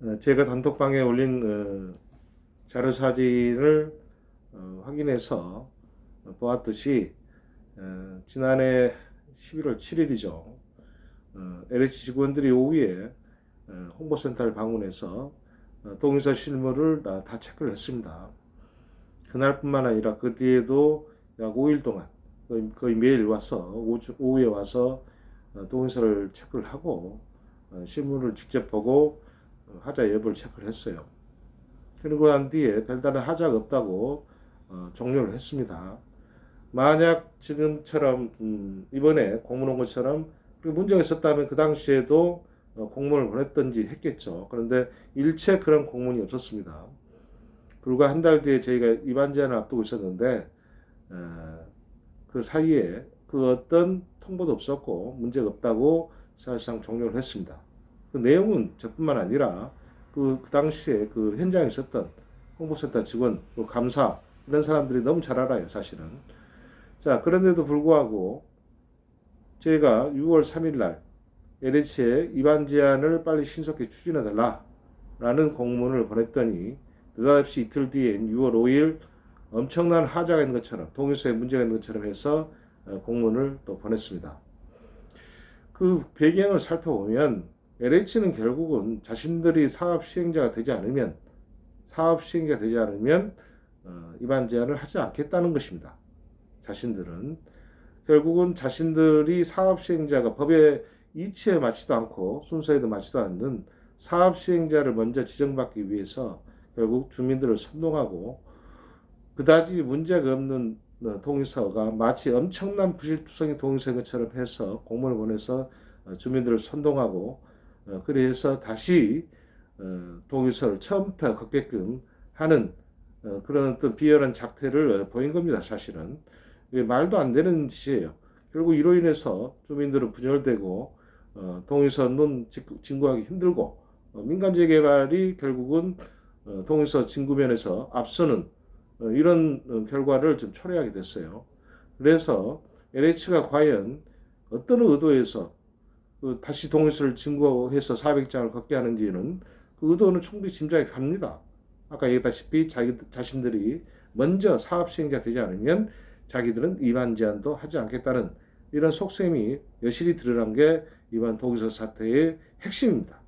어, 제가 단톡방에 올린 어, 자료 사진을 어, 확인해서 어, 보았듯이 어, 지난해 11월 7일이죠. LH 직원들이 오후에 어, 홍보센터를 방문해서 어, 동의서 실물을 다, 다 체크를 했습니다. 그날뿐만 아니라 그 뒤에도 약 5일 동안 거의, 매일 와서 오후, 오후에 와서 어, 동의서를 체크를 하고 어, 실물을 직접 보고 어, 하자 여부를 체크를 했어요. 그리고 난 뒤에 별다른 하자가 없다고 어, 종료를 했습니다. 만약 지금처럼 음, 이번에 공문 온 것처럼 그 문제가 있었다면 그 당시에도 어, 공문을 보냈던지 했겠죠. 그런데 일체 그런 공문이 없었습니다. 불과 한 달 뒤에 저희가 입안 제한을 앞두고 있었는데 어, 그 사이에 그 어떤 통보도 없었고 문제가 없다고 사실상 종료를 했습니다. 그 내용은 저뿐만 아니라 그, 그 당시에 그 현장에 있었던 홍보센터 직원, 그 감사 이런 사람들이 너무 잘 알아요, 사실은. 자, 그런데도 불구하고 저희가 6월 3일 날 LH에 입안 제한을 빨리 신속히 추진해 달라라는 공문을 보냈더니 느닷없이 이틀 뒤인 6월 5일 엄청난 하자가 있는 것처럼 동의서에 문제가 있는 것처럼 해서 어, 공문을 또 보냈습니다. 그 배경을 살펴보면 LH는 결국은 자신들이 사업 시행자가 되지 않으면 사업 시행자가 되지 않으면 어, 입안 제한을 하지 않겠다는 것입니다. 자신들은 결국은 자신들이 사업 시행자가 법의 이치에 맞지도 않고 순서에도 맞지도 않는 사업 시행자를 먼저 지정받기 위해서 결국 주민들을 선동하고 그다지 문제가 없는 어, 동의서가 마치 엄청난 부실투성이 동의서인 것처럼 해서 공문을 보내서 어, 주민들을 선동하고 어, 그래서 다시 어, 동의서를 처음부터 걷게끔 하는 어, 그런 어떤 비열한 작태를 어, 보인 겁니다. 사실은 말도 안 되는 짓이에요. 결국 이로 인해서 주민들은 분열되고 어, 동의서 는 진구하기 힘들고 어, 민간 재 개발이 결국은 어, 동의서 진구면에서 앞서는 어, 이런 어, 결과를 좀 초래하게 됐어요. 그래서 LH가 과연 어떤 의도에서 그 다시 동의서를 증거해서 400장을 걷게 하는지는 그 의도는 충분히 짐작이 갑니다. 아까 얘기했다시피 자기 자신들이 먼저 사업 시행자 되지 않으면 자기들은 입안 제한도 하지 않겠다는 이런 속셈이 여실히 드러난 게 이번 동의서 사태의 핵심입니다.